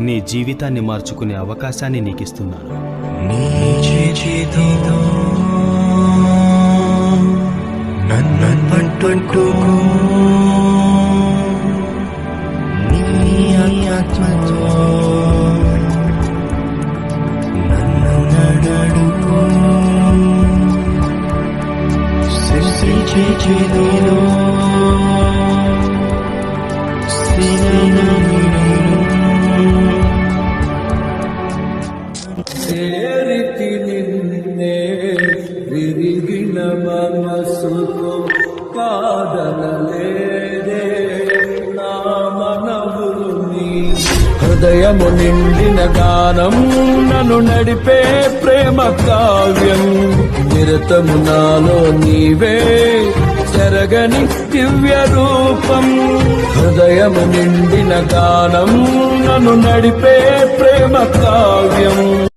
నీ జీవితాన్ని మార్చుకునే అవకాశాన్ని నీకిస్తున్నాను. నీ చేతితో ಸೇರಿತಿ హృదయము నిండిన గానం నన్ను నడిపే ప్రేమ కావ్యం నిరతము నాలో నీవే జరగని దివ్య రూపం హృదయము నిండిన గానం నన్ను నడిపే ప్రేమ కావ్యం